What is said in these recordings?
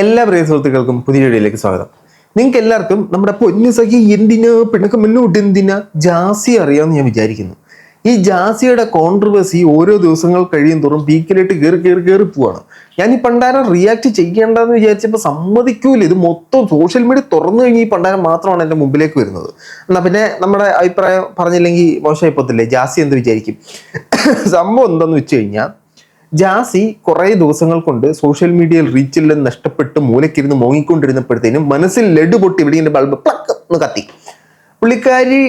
എല്ലാ പ്രിയ സുഹൃത്തുക്കൾക്കും പുതിയ വീഡിയോയിലേക്ക് സ്വാഗതം. നിങ്ങൾക്ക് എല്ലാവർക്കും നമ്മുടെ പൊന്നു സഖി എന്തിനാ പിണക്കം മുന്നോട്ട് എന്തിനാ ജാസി അറിയാമെന്ന് ഞാൻ വിചാരിക്കുന്നു. ഈ ജാസിയുടെ കോൺട്രവേഴ്സി ഓരോ ദിവസങ്ങൾ കഴിയും തോറും പീക്കിലിട്ട് കയറി കയറി കയറി പോവാണ്. ഞാൻ ഈ പണ്ടാരം റിയാക്ട് ചെയ്യേണ്ടെന്ന് വിചാരിച്ചപ്പോൾ സമ്മതിക്കൂല. ഇത് മൊത്തം സോഷ്യൽ മീഡിയ തുറന്നു കഴിഞ്ഞ് ഈ പണ്ടാരം മാത്രമാണ് എന്റെ മുമ്പിലേക്ക് വരുന്നത്. എന്നാൽ പിന്നെ നമ്മുടെ അഭിപ്രായം പറഞ്ഞില്ലെങ്കിൽ മോശമായി പോകത്തില്ലേ? ജാസി എന്ത് വിചാരിക്കും? സംഭവം എന്തെന്ന് വെച്ച് കഴിഞ്ഞാൽ ജാസി കുറേ ദിവസങ്ങൾ കൊണ്ട് സോഷ്യൽ മീഡിയയിൽ റീച്ചിൽ നഷ്ടപ്പെട്ട് മൂലക്കിരുന്ന് മോങ്ങിക്കൊണ്ടിരുന്നപ്പോഴത്തേനും മനസ്സിൽ ലഡു പൊട്ടി ഇവിടെ ബൾബ് പ്ലക്ക് എന്ന് കത്തി. പുള്ളിക്കാരി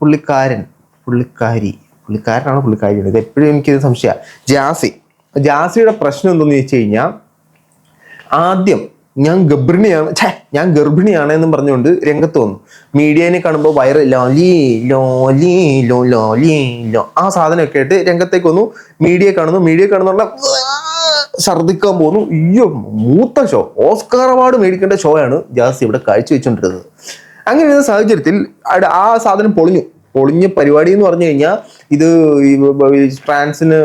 പുള്ളിക്കാരൻ പുള്ളിക്കാരി പുള്ളിക്കാരനാണ് പുള്ളിക്കാരിയാണ് ഇത് എപ്പോഴും എനിക്കിത് സംശയമാണ്. ജാസി. ജാസിയുടെ പ്രശ്നം എന്തെന്ന് ചോദിച്ചു കഴിഞ്ഞാൽ ആദ്യം ഞാൻ ഗർഭിണിയാണ് ഛേ ഞാൻ ഗർഭിണിയാണ് എന്നും പറഞ്ഞുകൊണ്ട് രംഗത്ത് വന്നു. മീഡിയനെ കാണുമ്പോൾ വയറ് ലോലി ലോലി ലോ ലോലി ലോ ആ സാധനമൊക്കെ ആയിട്ട് രംഗത്തേക്ക് വന്നു. മീഡിയ കാണുന്നു. മീഡിയ കാണുന്നുള്ള ഛർദിക്കാൻ പോകുന്നു. അയ്യോ മൂത്ത ഷോ. ഓസ്കാർ അവാർഡ് മേടിക്കേണ്ട ഷോയാണ് ജാസ് ഇവിടെ കാഴ്ചവെച്ചുകൊണ്ടിരുന്നത് അങ്ങനെ ഇരുന്ന സാഹചര്യത്തിൽ ആ സാധനം പൊളിഞ്ഞു. പൊളിഞ്ഞ പരിപാടി എന്ന് പറഞ്ഞു കഴിഞ്ഞാൽ ഇത് ഫ്രാൻസിന്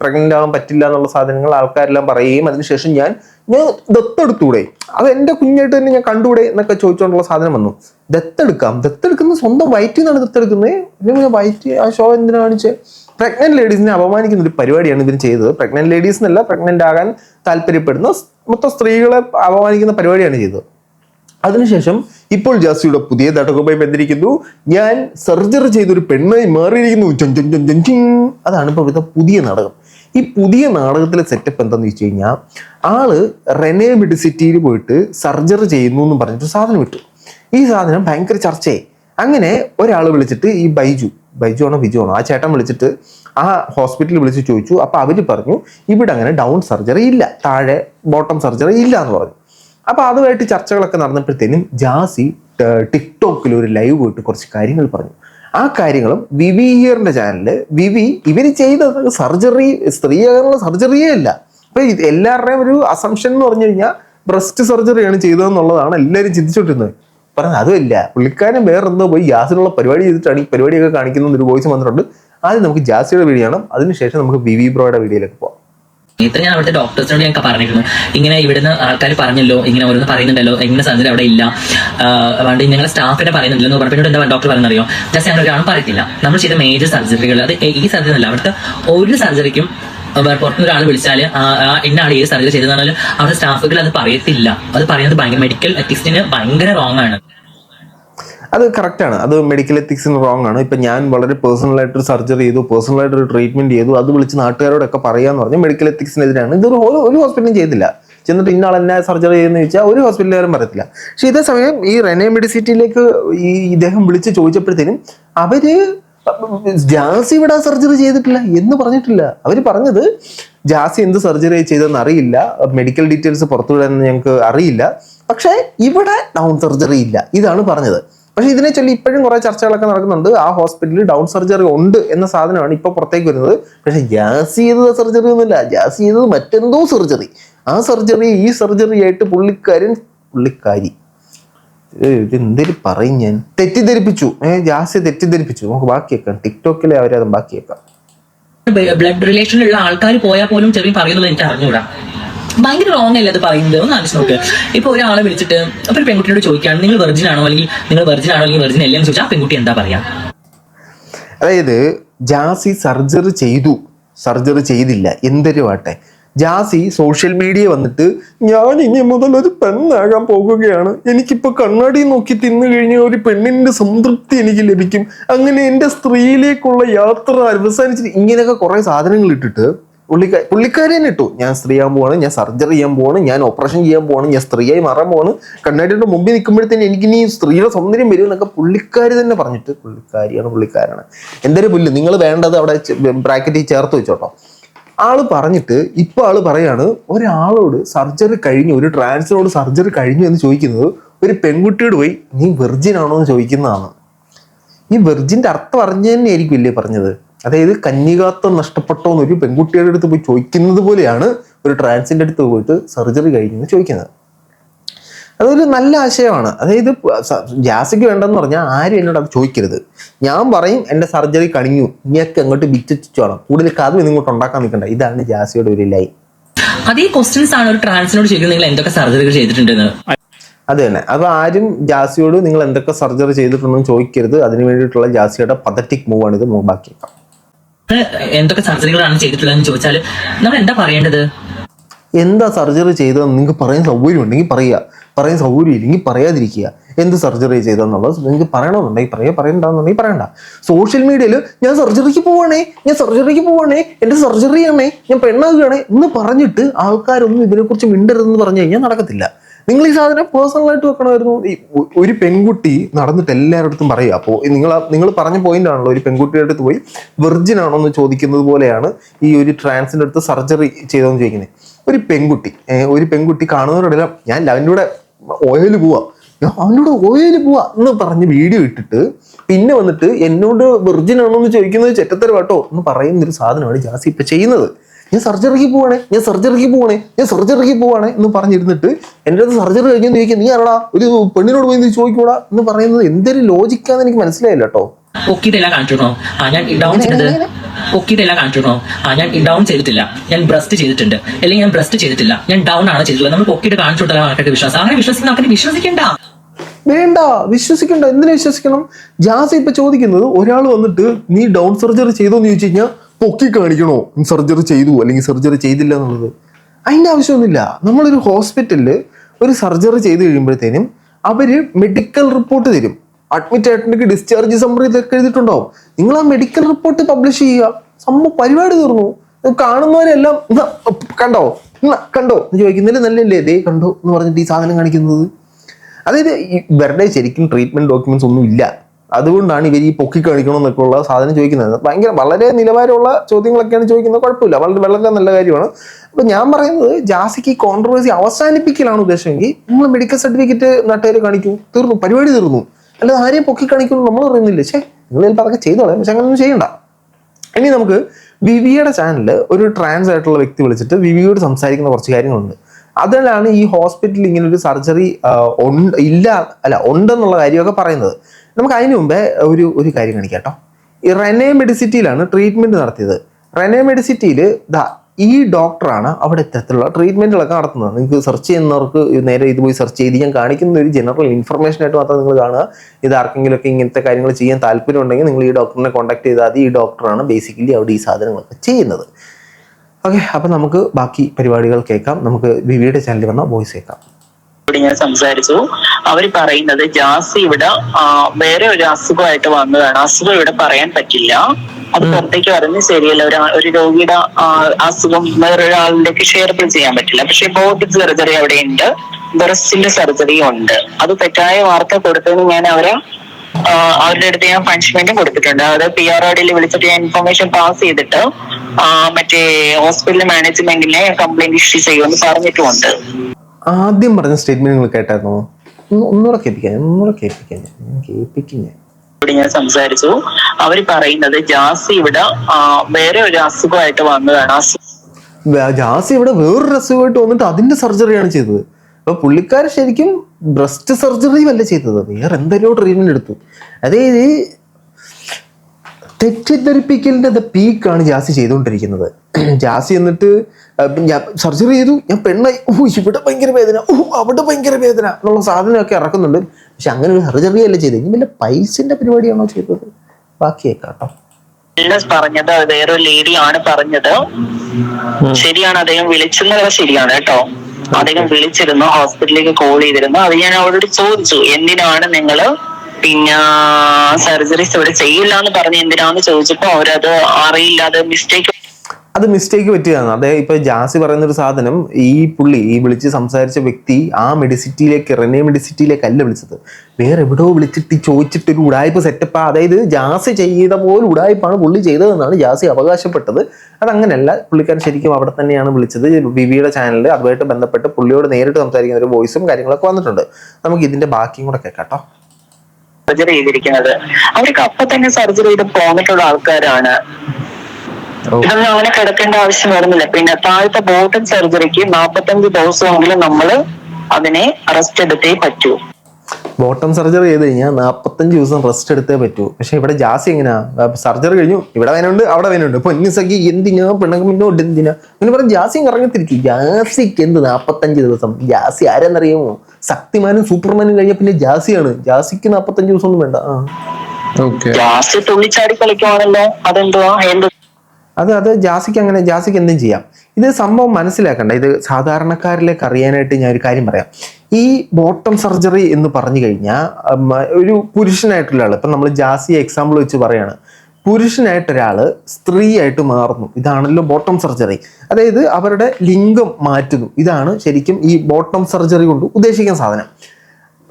പ്രഗ്നന്റ് ആവാൻ പറ്റില്ല എന്നുള്ള സാധനങ്ങൾ ആൾക്കാരെല്ലാം പറയുകയും അതിനുശേഷം ഞാൻ ഞാൻ ദത്തെടുത്തൂടെ? അത് എന്റെ കുഞ്ഞായിട്ട് തന്നെ ഞാൻ കണ്ടൂടെ എന്നൊക്കെ ചോദിച്ചുകൊണ്ടുള്ള സാധനം വന്നു. ദത്തെടുക്കാം. ദത്തെടുക്കുന്നത് സ്വന്തം വയറ്റിൽ നിന്നാണ് ദത്തെടുക്കുന്നത്. പിന്നെ വയറ്റ് ആ ഷോ എന്തിനാ കാണിച്ചത് പ്രഗ്നന്റ് ലേഡീസിനെ അപമാനിക്കുന്ന ഒരു പരിപാടിയാണ് ഇതിന് ചെയ്തത്. പ്രഗ്നന്റ് ലേഡീസ് എന്നല്ല പ്രഗ്നന്റ് ആകാൻ താല്പര്യപ്പെടുന്ന മൊത്തം സ്ത്രീകളെ അപമാനിക്കുന്ന പരിപാടിയാണ് ചെയ്തത്. അതിനുശേഷം ഇപ്പോൾ ജാസിയുടെ പുതിയ നാടകവുമായി ബന്ധിരിക്കുന്നു ഞാൻ സർജറി ചെയ്തൊരു പെണ്ണായി മാറിയിരിക്കുന്നു. അതാണ് ഇപ്പോൾ ഇവിടുത്തെ പുതിയ നാടകം. ഈ പുതിയ നാടകത്തിലെ സെറ്റപ്പ് എന്താന്ന് വെച്ച് കഴിഞ്ഞാൽ ആൾ റെനെ മെഡിസിറ്റിയിൽ പോയിട്ട് സർജറി ചെയ്യുന്നു എന്ന് പറഞ്ഞിട്ട് സാധനം ഇട്ടു. ഈ സാധനം ഭയങ്കര ചർച്ചയായി. അങ്ങനെ ഒരാൾ വിളിച്ചിട്ട് ഈ ബൈജു ബൈജു ആണോ ബിജു ആണോ ആ ചേട്ടൻ വിളിച്ചിട്ട് ആ ഹോസ്പിറ്റലിൽ വിളിച്ച് ചോദിച്ചു. അപ്പൊ അവർ പറഞ്ഞു ഇവിടെ അങ്ങനെ ഡൗൺ സർജറി ഇല്ല. താഴെ ബോട്ടം സർജറി ഇല്ല എന്ന് പറഞ്ഞു. അപ്പൊ അതുമായിട്ട് ചർച്ചകളൊക്കെ നടന്നപ്പോഴത്തേനും ജാസി ടിക്ടോക്കിൽ ഒരു ലൈവ് പോയിട്ട് കുറച്ച് കാര്യങ്ങൾ പറഞ്ഞു. ആ കാര്യങ്ങളും വിവി ഹിയറിന്റെ ചാനലിൽ വിവി ഇവർ ചെയ്ത സർജറി സ്ത്രീകളുടെ സർജറിയേ അല്ല. അപ്പൊ ഇത് എല്ലാവരുടെയും ഒരു അസംഷൻ എന്ന് പറഞ്ഞു കഴിഞ്ഞാൽ ബ്രസ്റ്റ് സർജറിയാണ് ചെയ്തതെന്നുള്ളതാണ് എല്ലാവരും ചിന്തിച്ചുകൊണ്ടിരുന്നത്. പറഞ്ഞത് അതുമില്ല പുള്ളിക്കാരൻ വേറെന്തോ പോയി ജാസിനുള്ള പരിപാടി ചെയ്തിട്ടാണ് ഈ പരിപാടിയൊക്കെ കാണിക്കുന്ന ഒരു വോയിസ് വന്നിട്ടുണ്ട്. ആദ്യം നമുക്ക് ജാസിയുടെ വീഡിയോ ആണ് അതിനുശേഷം നമുക്ക് വിവി ബ്രോയുടെ വീഡിയോയിലേക്ക് പോകാം ഇത്ര ഞാൻ അവിടുത്തെ ഡോക്ടേഴ്സിനോട് ഞാൻ പറഞ്ഞിരുന്നു. ഇങ്ങനെ ഇവിടുന്ന് ആൾക്കാർ പറഞ്ഞല്ലോ ഇങ്ങനെ ഓരോന്ന് പറയുന്നുണ്ടല്ലോ ഇങ്ങനെ സർജറി അവിടെ ഇല്ല. വേണ്ടി ഞങ്ങളുടെ സ്റ്റാഫിനെ പറയുന്നുണ്ടല്ലോ എന്ന് പറഞ്ഞപ്പോൾ എന്താ ഡോക്ടർ പറയുന്നറിയോ ജസ്റ്റ് ഞാൻ ഒരാളും പറയത്തില്ല നമ്മൾ ചെയ്ത മേജർ സർജറികൾ അത് ഈ സർജറി അല്ല അവിടുത്തെ ഒരു സർജറിക്കും പുറത്തുനിന്ന് ഒരാൾ വിളിച്ചാൽ ഇന്ന ആൾ ഏത് സർജറി ചെയ്തെന്ന് അവരുടെ സ്റ്റാഫുകൾ അത് പറയത്തില്ല. അത് പറയുന്നത് ഭയങ്കര മെഡിക്കൽ എത്തിക്സിന് ഭയങ്കര റോങ് ആണ്. അത് കറക്റ്റാണ് അത് മെഡിക്കൽ എത്തിക്സിന് റോങ് ആണ്. ഇപ്പം ഞാൻ വളരെ പേഴ്സണലായിട്ടൊരു സർജറി ചെയ്തു പേഴ്സണലായിട്ടൊരു ട്രീറ്റ്മെന്റ് ചെയ്തു അത് വിളിച്ച് നാട്ടുകാരോടൊക്കെ പറയാന്ന് പറഞ്ഞ് മെഡിക്കൽ എത്തിക്സിനെതിരാണ് ഇതൊരു ഒരു- ഹോസ്പിറ്റലും ചെയ്തില്ല. ചെന്നിട്ട് ഇന്നാൾ എന്നെ സർജറി ചെയ്യുന്ന ചോദിച്ചാൽ ഒരു ഹോസ്പിറ്റലുകാരും പറയത്തില്ല. പക്ഷെ ഇതേ സമയം ഈ റെനെ മെഡിസിറ്റിയിലേക്ക് ഈ ഇദ്ദേഹം വിളിച്ച് ചോദിച്ചപ്പോഴത്തേനും അവർ ജാസി ഇവിടെ സർജറി ചെയ്തിട്ടില്ല എന്ന് പറഞ്ഞിട്ടില്ല. അവർ പറഞ്ഞത് ജാസി എന്ത് സർജറി ചെയ്തെന്ന് അറിയില്ല. മെഡിക്കൽ ഡീറ്റെയിൽസ് പുറത്തുവിടാൻ ഞങ്ങൾക്ക് അറിയില്ല. പക്ഷേ ഇവിടെ ഡൗൺ സർജറി ഇല്ല. ഇതാണ് പറഞ്ഞത്. പക്ഷെ ഇതിനെ ചൊല്ലി ഇപ്പോഴും കുറേ ചർച്ചകളൊക്കെ നടക്കുന്നുണ്ട്. ആ ഹോസ്പിറ്റലിൽ ഡൗൺ സർജറി ഉണ്ട് എന്ന സാധനമാണ് ഇപ്പൊ പുറത്തേക്ക് വരുന്നത്. പക്ഷേ ഗ്യാസ് ചെയ്തത് സർജറി ഒന്നുമില്ല. ഗ്യാസ് ചെയ്തത് മറ്റെന്തോ സർജറി. ആ സർജറി ഈ സർജറി ആയിട്ട് പുള്ളിക്കാരൻ പുള്ളിക്കാരി. എന്തേലും പറയും ഞാൻ? തെറ്റിദ്ധരിപ്പിച്ചു. ഏഹ് ജാസി തെറ്റിദ്ധരിപ്പിച്ചു. നമുക്ക് ബാക്കിയേക്കാം. ടിക്ടോക്കിലെ അവരത് ബാക്കിയേക്കാം. ബ്ലഡ് റിലേഷനിലുള്ള ആൾക്കാർ പോയാൽ പോലും ചെറിയ പറയുന്നത് എനിക്ക് അറിഞ്ഞൂടാ. ഭയങ്കര റോങ് അല്ലേ അത് പറയുന്നത്? ഒന്ന് ആലോചിച്ച് നോക്ക്. ഇപ്പൊ ഒരാളെ വിളിച്ചിട്ട് അപ്പൊ ഒരു പെൺകുട്ടിയോട് ചോദിക്കുകയാണ് നിങ്ങൾ വെർജിൻ ആണോ അല്ലെങ്കിൽ നിങ്ങൾ വെർജിൻ ആണോ അല്ലെങ്കിൽ വെർജിൻ അല്ലെന്ന് ചോദിച്ചാൽ ആ പെൺകുട്ടി എന്താ പറയാ? അതായത് ജാസി സർജറി ചെയ്തു. സർജറി ചെയ്തില്ല. എന്തൊരു ആട്ടെ. ജാസി സോഷ്യൽ മീഡിയ വന്നിട്ട് ഞാൻ ഇനി മുതൽ ഒരു പെണ്ണാകാൻ പോകുകയാണ്. എനിക്കിപ്പോ കണ്ണാടി നോക്കി തിന്നു കഴിഞ്ഞ ഒരു പെണ്ണിന്റെ സംതൃപ്തി എനിക്ക് ലഭിക്കും. അങ്ങനെ എന്റെ സ്ത്രീയിലേക്കുള്ള യാത്ര അവസാനിച്ചിട്ട് ഇങ്ങനെയൊക്കെ കുറേ സാധനങ്ങൾ ഇട്ടിട്ട് പുള്ളിക്കാ പുള്ളിക്കാരി തന്നെ ഇട്ടു. ഞാൻ സ്ത്രീയാൻ പോവാണ് ഞാൻ സർജറി ചെയ്യാൻ പോവാണ് ഞാൻ ഓപ്പറേഷൻ ചെയ്യാൻ പോവാണ് ഞാൻ സ്ത്രീയായി മാറാൻ പോവാണ്. കണ്ണാടിയുടെ മുമ്പിൽ നിൽക്കുമ്പോഴത്തേന് എനിക്ക് ഇനി സ്ത്രീയുടെ സൗന്ദര്യം വരും എന്നൊക്കെ പുള്ളിക്കാരി തന്നെ പറഞ്ഞിട്ട് പുള്ളിക്കാരിയാണ് പുള്ളിക്കാരാണ് എന്തൊരു പുല്ല്? നിങ്ങൾ വേണ്ടത് അവിടെ ബ്രാക്കറ്റിൽ ചേർത്ത് വെച്ചോട്ടോ. ആൾ പറഞ്ഞിട്ട് ഇപ്പൊ ആൾ പറയാണ് ഒരാളോട് സർജറി കഴിഞ്ഞു ഒരു ട്രാൻസിനോട് സർജറി കഴിഞ്ഞു എന്ന് ചോദിക്കുന്നത് ഒരു പെൺകുട്ടിയോട് പോയി നീ വെർജിൻ ആണോ എന്ന് ചോദിക്കുന്നതാണ്. ഈ വെർജിന്റെ അർത്ഥം അറിഞ്ഞു തന്നെ ആയിരിക്കും ഇല്ലേ പറഞ്ഞത്. അതായത് കന്യകാത്വം നഷ്ടപ്പെട്ടോ എന്നൊരു പെൺകുട്ടിയുടെ അടുത്ത് പോയി ചോദിക്കുന്നത് പോലെയാണ് ഒരു ട്രാൻസിന്റെ അടുത്ത് പോയിട്ട് സർജറി കഴിഞ്ഞെന്ന് ചോദിക്കുന്നത്. അതൊരു നല്ല ആശയമാണ്. അതായത് ജാസിക്ക് വേണ്ടെന്ന് പറഞ്ഞാൽ ആരും എന്നോട് അത് ചോദിക്കരുത്. ഞാൻ പറയും എന്റെ സർജറി കണിഞ്ഞു ഇനിയൊക്കെ അങ്ങോട്ട് വിറ്റിച്ചോണം കൂടുതൽ കഥ ഇങ്ങോട്ട് ഉണ്ടാക്കാൻ നിൽക്കണ്ട. ഇതാണ് ജാസിയുടെ ഒരു ലൈൻ. അതേ ക്വസ്റ്റ്യൻസ് ആണ് ഒരു ട്രാൻസിനോട് ചോദിക്കുന്നത്. നിങ്ങൾ എന്തൊക്കെ സർജറികൾ ചെയ്തിട്ടുണ്ടെന്ന്? അത് തന്നെ. അപ്പൊ ആരും ജാസിയോട് നിങ്ങൾ എന്തൊക്കെ സർജറി ചെയ്തിട്ടുണ്ടെന്ന് ചോദിക്കരുത്. അതിനു വേണ്ടിയിട്ടുള്ള ജാസിയുടെ പതറ്റിക് മൂവാണ് ഇത് ബാക്കിയേക്കാം എന്തൊക്കെ സർജറികളാണ് ചെയ്തിട്ടുള്ളതെന്ന് ചോദിച്ചാൽ നമ്മൾ എന്താ പറയേണ്ടത്? എന്താ സർജറി ചെയ്തതെന്ന് നിങ്ങൾക്ക് പറയാൻ സൗകര്യം ഉണ്ടെങ്കിൽ പറയുക. പറയാൻ സൗകര്യം ഇല്ലെങ്കിൽ പറയാതിരിക്കുക. എന്ത് സർജറി ചെയ്തെന്നുള്ളത് നിങ്ങൾക്ക് പറയണമെന്നുണ്ടെങ്കിൽ പറയുക പറയണ്ടെന്നുണ്ടെങ്കിൽ പറയണ്ട. സോഷ്യൽ മീഡിയയിൽ ഞാൻ സർജറിക്ക് പോവാണേ ഞാൻ സർജറിക്ക് പോവാണേ എന്റെ സർജറിയാണേ ഞാൻ പെണ്ണാകുകയാണേ എന്ന് പറഞ്ഞിട്ട് ആൾക്കാരൊന്നും ഇതിനെക്കുറിച്ച് മിണ്ടരുതെന്ന് പറഞ്ഞു കഴിഞ്ഞാൽ നടക്കത്തില്ല. നിങ്ങൾ ഈ സാധനം പേഴ്സണലായിട്ട് വെക്കണമായിരുന്നു. ഈ ഒരു പെൺകുട്ടി നടന്നിട്ട് എല്ലാവരുടെ പറയുക. അപ്പോൾ നിങ്ങൾ നിങ്ങൾ പറഞ്ഞ പോയിന്റ് ആണല്ലോ ഒരു പെൺകുട്ടിയുടെ അടുത്ത് പോയി വെർജിൻ ആണോ എന്ന് ചോദിക്കുന്നത് പോലെയാണ് ഈ ഒരു ട്രാൻസിന്റെ അടുത്ത് സർജറി ചെയ്തോന്ന് ചോദിക്കുന്നത്. ഒരു പെൺകുട്ടി ഒരു പെൺകുട്ടി കാണുന്നവരോടെല്ലാം ഞാൻ അവന്റെ കൂടെ ഓയിൽ പോവാ. ഞാൻ ഓയിൽ പോവാ എന്ന് പറഞ്ഞ് വീഡിയോ ഇട്ടിട്ട് പിന്നെ വന്നിട്ട് എന്നോട് വെർജിൻ ആണോ എന്ന് ചോദിക്കുന്നത് ചെറ്റത്തരവാട്ടോ എന്ന് പറയുന്ന ഒരു സാധനമാണ് ജാസി ഇപ്പൊ ചെയ്യുന്നത്. ഞാൻ സർജറിക്ക് പോവാണേ ഞാൻ സർജറിക്ക് പോവാണേ ഞാൻ സർജറിക്ക് പോവാണേ എന്ന് പറഞ്ഞിരുന്നിട്ട് എന്റെ അടുത്ത് സർജറി കഴിഞ്ഞെന്ന് ചോദിക്കാൻ നീ ആരടാ? ഒരു പെണ്ണിനോട് പോയി നീ ചോദിക്കൂടാ? എന്ന് പറയുന്നത് എന്തൊരു ലോജിക്കാന്ന് എനിക്ക് മനസ്സിലായില്ല കേട്ടോ. പൊക്കിയിട്ടെല്ലാം കാണിച്ചിരുന്നോ ആ ഞാൻ ഡൗൺ ചെയ്തത് പൊക്കിയിട്ടെല്ലാം കാണിച്ചിരുന്നോ ആ ഞാൻ ഡൗൺ ചെയ്തിട്ടില്ല. ഞാൻ ബ്രസ്റ്റ് ചെയ്തിട്ടുണ്ട്. അല്ലെങ്കിൽ ഞാൻ ബ്രസ്റ്റ് ചെയ്തിട്ടില്ല. ഞാൻ ഡൗൺ ആണ് ചെയ്തിട്ടുള്ളത്. നമ്മൾ പൊക്കിയിട്ട് കാണിച്ചു കൊടുത്താൽ ആൾക്കാർക്ക് വിശ്വാസം. അങ്ങനെ വിശ്വസിക്കുന്ന ആൾക്കാർ വിശ്വസിക്കണ്ട. വേണ്ട വിശ്വസിക്കണ്ട. എന്തിനു വിശ്വസിക്കണം? ജാസി ഇപ്പൊ ചോദിക്കുന്നത് ഒരാൾ വന്നിട്ട് നീ ഡൗൺ സർജറി ചെയ്തോന്ന് ചോദിച്ചു കഴിഞ്ഞാൽ പൊക്കി കാണിക്കണോ? സർജറി ചെയ്തു അല്ലെങ്കിൽ സർജറി ചെയ്തില്ല എന്നുള്ളത്. അതിന്റെ ആവശ്യമൊന്നുമില്ല. നമ്മളൊരു ഹോസ്പിറ്റലിൽ ഒരു സർജറി ചെയ്ത് കഴിയുമ്പോഴത്തേനും അവർ മെഡിക്കൽ റിപ്പോർട്ട് തരും. അഡ്മിറ്റ് ആയിട്ടുണ്ടെങ്കിൽ ഡിസ്ചാർജ് സമ്മറി ഇതൊക്കെ എഴുതിയിട്ടുണ്ടാവും. നിങ്ങൾ ആ മെഡിക്കൽ റിപ്പോർട്ട് പബ്ലിഷ് ചെയ്യുക. സംഭവം പരിപാടി തീർന്നു. കാണുന്നവരെല്ലാം "ഇന്നാ, കണ്ടോ? കണ്ടോ? എന്ന് ചോദിക്കുന്നതിൽ നല്ലല്ലേ ദേ കണ്ടോ? എന്ന് പറഞ്ഞിട്ട് ഈ സാധനം കാണിക്കുന്നത്. അതായത് ഇവരുടെ ശരിക്കും ട്രീറ്റ്മെന്റ് ഡോക്യുമെന്റ്സ് ഒന്നും ഇല്ല. അതുകൊണ്ടാണ് ഇവർ ഈ പൊക്കി കാണിക്കണം എന്നൊക്കെ ഉള്ള സാധനം ചോദിക്കുന്നത്. ഭയങ്കര വളരെ നിലവാരമുള്ള ചോദ്യങ്ങളൊക്കെയാണ് ചോദിക്കുന്നത്. കുഴപ്പമില്ല. വളരെ വളരെ നല്ല കാര്യമാണ്. അപ്പൊ ഞാൻ പറയുന്നത് ജാസിക്ക് ഈ കോൺട്രവേഴ്സി അവസാനിപ്പിക്കലാണ് ഉദ്ദേശമെങ്കിൽ നിങ്ങൾ മെഡിക്കൽ സർട്ടിഫിക്കറ്റ് നാട്ടുകാർ കാണിക്കൂ. തീർന്നു. പരിപാടി തീർന്നു. അല്ലാതെ ആരെയും പൊക്കി കാണിക്കുന്നു നമ്മൾ പറയുന്നില്ല ശേ നിങ്ങൾ ചിലപ്പോൾ അതൊക്കെ ചെയ്തോളാം. പക്ഷെ അങ്ങനെയൊന്നും ചെയ്യണ്ട. ഇനി നമുക്ക് വിവിയുടെ ചാനലിൽ ഒരു ട്രാൻസ് ആയിട്ടുള്ള വ്യക്തി വിളിച്ചിട്ട് വിവിയോട് സംസാരിക്കുന്ന കുറച്ച് കാര്യങ്ങളുണ്ട്. അതിലാണ് ഈ ഹോസ്പിറ്റലിൽ ഇങ്ങനെ ഒരു സർജറി ഉണ്ട് ഇല്ല അല്ല ഉണ്ടെന്നുള്ള കാര്യമൊക്കെ പറയുന്നത്. നമുക്ക് അതിന് മുമ്പേ ഒരു ഒരു കാര്യം കാണിക്കാം കേട്ടോ ഈ റെനെ മെഡിസിറ്റിയിലാണ് ട്രീറ്റ്മെന്റ് നടത്തിയത്. റെനെ മെഡിസിറ്റിയിൽ ദാ ഈ ഡോക്ടറാണ് അവിടെ ഇത്തരത്തിലുള്ള ട്രീറ്റ്മെന്റുകളൊക്കെ നടത്തുന്നത്. നിങ്ങൾക്ക് സെർച്ച് ചെയ്യുന്നവർക്ക് നേരെ ഇത് പോയി സെർച്ച് ചെയ്ത് ഞാൻ കാണിക്കുന്ന ഒരു ജനറൽ ഇൻഫർമേഷൻ ആയിട്ട് മാത്രം നിങ്ങൾ കാണുക. ഇത് ആർക്കെങ്കിലുമൊക്കെ ഇങ്ങനത്തെ കാര്യങ്ങൾ ചെയ്യാൻ താല്പര്യം ഉണ്ടെങ്കിൽ നിങ്ങൾ ഈ ഡോക്ടറിനെ കോൺടാക്ട് ചെയ്താൽ ഈ ഡോക്ടറാണ് ബേസിക്കലി അവിടെ ഈ സാധനങ്ങളൊക്കെ ചെയ്യുന്നത്. ഓക്കെ അപ്പം നമുക്ക് ബാക്കി പരിപാടികൾ കേൾക്കാം. നമുക്ക് വിവിയുടെ ചാനലിൽ വന്ന വോയിസ് കേൾക്കാം. ഇവിടെ ഞാൻ സംസാരിച്ചു. അവർ പറയുന്നത് ജാസി ഇവിടെ വേറെ ഒരു അസുഖമായിട്ട് വന്നതാണ്. അസുഖം ഇവിടെ പറയാൻ പറ്റില്ല. അത് പുറത്തേക്ക് പറഞ്ഞ് ശരിയല്ല ഒരു ഒരു രോഗിയുടെ അസുഖം വേറൊരാളിലേക്ക് ഷെയർ ചെയ്യാൻ പറ്റില്ല. പക്ഷെ ബോട്ടിക് സർജറി അവിടെ ഉണ്ട്. ബ്രസ്റ്റിന്റെ സർജറി ഉണ്ട്. അത് തെറ്റായ വാർത്ത കൊടുത്തതിന് ഞാൻ അവരെ അവരുടെ അടുത്ത് ഞാൻ പണിഷ്മെന്റും കൊടുത്തിട്ടുണ്ട്. അവരെ പി ആർ ഓഡിയിൽ വിളിച്ചിട്ട് ഞാൻ ഇൻഫർമേഷൻ പാസ് ചെയ്തിട്ട് മറ്റേ ഹോസ്പിറ്റൽ മാനേജ്മെന്റിനെ കംപ്ലൈന്റ് ഇഷ്യൂ ചെയ്യുമെന്ന് പറഞ്ഞിട്ടുമുണ്ട്. ആദ്യം പറഞ്ഞ സ്റ്റേറ്റ്മെന്റ് നിങ്ങൾ കേട്ടായിരുന്നോ? ഒന്ന് ഒന്നുകൂടെ കേൾപ്പിക്കാൻ ഒന്നുകൂടെ കേൾപ്പിക്കാൻ ഞാൻ കേൾപ്പിക്കും ഞാൻ. സംസാരിച്ചു. അവർ പറയുന്നത് ജാസി ഇവിടെ വേറെ ഒരു അസുഖമായിട്ട് വന്നതാണ്. ജാസി ഇവിടെ വേറൊരു അസുഖമായിട്ട് വന്നിട്ട് അതിന്റെ സർജറിയാണ് ചെയ്തത്. അപ്പൊ പുള്ളിക്കാരൻ ശരിക്കും ബ്രസ്റ്റ് സർജറി അല്ല ചെയ്തത്. വേറെ എന്തെങ്കിലും ട്രീറ്റ്മെന്റ് എടുത്തു. അതായത് തെറ്റിദ്ധരിപ്പിക്കലിന്റെ പീക്കാണ് ജാസി ചെയ്തുകൊണ്ടിരിക്കുന്നത്. ജാസി എന്നിട്ട് ഞാൻ സർജറി ചെയ്തു. ഞാൻ പെണ്ണായി. ഓ ഇവിടെ ഭയങ്കര വേദന. ഓ അവിടെ ഭയങ്കര വേദന എന്നുള്ള സാധനമൊക്കെ ഇറക്കുന്നുണ്ട്. പക്ഷെ അങ്ങനെ ഒരു സർജറി അല്ല ചെയ്തത്. ഇനി വല്ല പൈസന്റെ പരിപാടിയാണോ ചെയ്തത്? ബാക്കിയേക്കാട്ടോ പറഞ്ഞത് അത് വേറൊരു ലേഡിയാണ് പറഞ്ഞത്. ശരിയാണ് അദ്ദേഹം വിളിച്ചെന്നത് ശരിയാണ് കേട്ടോ. അദ്ദേഹം വിളിച്ചിരുന്നു ഹോസ്പിറ്റലിലേക്ക് കോൾ ചെയ്തിരുന്നു. അത് ഞാൻ അവരോട് ചോദിച്ചു എന്തിനാണ് നിങ്ങൾ പിന്നെ സർജറീസ് ഇവിടെ ചെയ്യില്ല എന്ന് പറഞ്ഞ് എന്തിനാന്ന് ചോദിച്ചപ്പോ അവരത് അറിയില്ല അത് മിസ്റ്റേക്ക് അത് മിസ്റ്റേക്ക് പറ്റിയതാണ് അതായത് ഇപ്പൊ ജാസി പറയുന്ന ഒരു സാധനം ഈ പുള്ളി ഈ വിളിച്ച് സംസാരിച്ച വ്യക്തി ആ മെഡിസിറ്റിയിലേക്ക് റെനെ മെഡിസിറ്റിയിലേക്ക് അല്ല വിളിച്ചത്. വേറെ എവിടെയോ വിളിച്ചിട്ട് ചോദിച്ചിട്ട് ഒരു ഉടായ്പ സെറ്റപ്പ് അതായത് ജാസി ചെയ്ത പോലെ ഉടായ്പാണ് പുള്ളി ചെയ്തതെന്നാണ് ജാസി അവകാശപ്പെട്ടത്. അതങ്ങനെയല്ല പുള്ളിക്കാരൻ ശരിക്കും അവിടെ തന്നെയാണ് വിളിച്ചത്. വിവിയുടെ ചാനലിൽ അതുമായിട്ട് ബന്ധപ്പെട്ട് പുള്ളിയോട് നേരിട്ട് സംസാരിക്കുന്ന ഒരു വോയിസും കാര്യങ്ങളൊക്കെ വന്നിട്ടുണ്ട്. നമുക്ക് ഇതിന്റെ ബാക്കിയും കൂടെ കേട്ടോ. സർജറി ചെയ്തിരിക്കുന്നത്. അവർക്ക് അപ്പൊ തന്നെ സർജറി ചെയ്ത് പോന്നിട്ടുള്ള ആൾക്കാരാണ്. ഇതൊന്നും അങ്ങനെ കിടക്കേണ്ട ആവശ്യം വരുന്നില്ല. പിന്നെ താഴത്തെ ബോട്ടം സർജറിക്ക് നാപ്പത്തഞ്ച് ദിവസമെങ്കിലും നമ്മൾ അതിനെ അറസ്റ്റ് എടുത്തേ പറ്റൂ. ബോട്ടം സർജറി ചെയ്ത് കഴിഞ്ഞാൽ നാൽപ്പത്തഞ്ച് ദിവസം റെസ്റ്റ് എടുത്തേ പറ്റൂ. പക്ഷെ ഇവിടെ ജാസി എങ്ങനെയാ സർജറി കഴിഞ്ഞു. ഇവിടെ വേനുണ്ട് അവിടെ വേനുണ്ട്. പൊന്നു സഖി എന്തിനാ പിണക്ക് മുന്നോട്ട് എന്തിനാ അങ്ങനെ പറഞ്ഞ് ജാസിയും കറങ്ങത്തിരിക്കും. ജാസിക്ക് എന്ത് നാൽപ്പത്തഞ്ച് ദിവസം? ജാസി ആരെന്നറിയാമോ? ശക്തിമാനും സൂപ്പർമാനും കഴിഞ്ഞ പിന്നെ ജാസിയാണ്. ജാസിക്ക് നാൽപ്പത്തഞ്ച് ദിവസം ഒന്നും വേണ്ട. ആ. ഓക്കെ. ജാസി തുള്ളിച്ചാടി കളിക്കുവാണല്ലോ. അതെന്തുവാ? എന്ത് അത് അത് ജാസിക്ക് അങ്ങനെ ജാസിക്ക് എന്തും ചെയ്യാം. ഇത് സംഭവം മനസ്സിലാക്കണ്ട. ഇത് സാധാരണക്കാരിലേക്ക് അറിയാനായിട്ട് ഞാൻ ഒരു കാര്യം പറയാം. ഈ ബോട്ടം സർജറി എന്ന് പറഞ്ഞു കഴിഞ്ഞാൽ ഒരു പുരുഷനായിട്ടുള്ള ആൾ ഇപ്പം നമ്മൾ ജാസി എക്സാമ്പിൾ വെച്ച് പറയാണ്. സ്ത്രീ സ്ത്രീയായിട്ട് മാറുന്നു. ഇതാണല്ലോ ബോട്ടം സർജറി. അതായത് അവരുടെ ലിംഗം മാറ്റുന്നു. ഇതാണ് ശരിക്കും ഈ ബോട്ടം സർജറി കൊണ്ട് ഉദ്ദേശിക്കുന്ന സാധനം.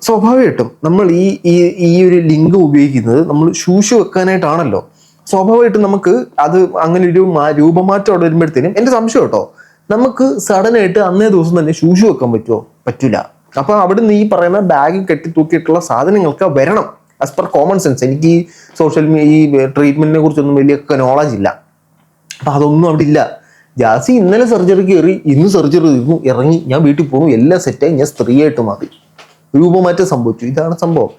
സ്വാഭാവികമായിട്ടും നമ്മൾ ഈ ഈ ഈ ഒരു ലിംഗം ഉപയോഗിക്കുന്നത് നമ്മൾ ശൂശു വെക്കാനായിട്ടാണല്ലോ. സ്വാഭാവികമായിട്ടും നമുക്ക് അത് അങ്ങനെ ഒരു രൂപമാറ്റം അവിടെ വരുമ്പോഴത്തേനും എന്റെ സംശയം കേട്ടോ. നമുക്ക് സഡൻ ആയിട്ട് അന്നേ ദിവസം തന്നെ ശൂശു വെക്കാൻ പറ്റുമോ പറ്റൂല. അപ്പൊ നിന്ന് ഈ പറയുന്ന ബാഗ് കെട്ടി തൂക്കിയിട്ടുള്ള സാധനങ്ങൾക്ക് വരണം. ആസ് പെർ കോമൺ സെൻസ് എനിക്ക് ഈ സോഷ്യൽ മീഡിയ ഈ ട്രീറ്റ്മെന്റിനെ കുറിച്ചൊന്നും വലിയ നോളജ് ഇല്ല. അപ്പൊ അതൊന്നും അവിടെ ഇല്ല. ജാസി ഇന്നലെ സർജറി കയറി ഇന്ന് സർജറി തീർന്നു ഇറങ്ങി. ഞാൻ വീട്ടിൽ പോകുന്നു എല്ലാം സെറ്റായി ഞാൻ സ്ത്രീയായിട്ട് മാറി. രൂപമാറ്റം സംഭവിച്ചു. ഇതാണ് സംഭവം.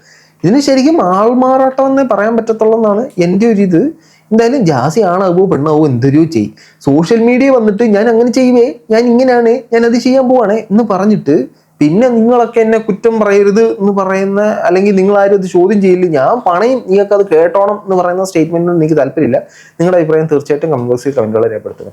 ഇതിന് ശരിക്കും ആൾമാറാട്ടം എന്നേ പറയാൻ പറ്റത്തുള്ളൂ എന്നാണ് എന്റെ ഒരു ഇത്. എന്തായാലും ജാസി ആണാവോ പെണ്ണാവോ എന്തൊരു ചെയ്യും സോഷ്യൽ മീഡിയ വന്നിട്ട് ഞാൻ അങ്ങനെ ചെയ്യുവേ ഞാൻ ഇങ്ങനെയാണ് ഞാൻ അത് ചെയ്യാൻ പോവാണേ എന്ന് പറഞ്ഞിട്ട് പിന്നെ നിങ്ങളൊക്കെ എന്നെ കുറ്റം പറയരുത് എന്ന് പറയുന്ന അല്ലെങ്കിൽ നിങ്ങൾ ആരും അത് ചോദ്യം ചെയ്യില്ല ഞാൻ പണയും നിങ്ങൾക്ക് അത് കേട്ടോണം എന്ന് പറയുന്ന സ്റ്റേറ്റ്മെന്റിനോട് എനിക്ക് താല്പര്യമില്ല. നിങ്ങളുടെ അഭിപ്രായം തീർച്ചയായിട്ടും കമന്റ് ബോക്സിൽ കമന്റുകളെ രേഖപ്പെടുത്തുക.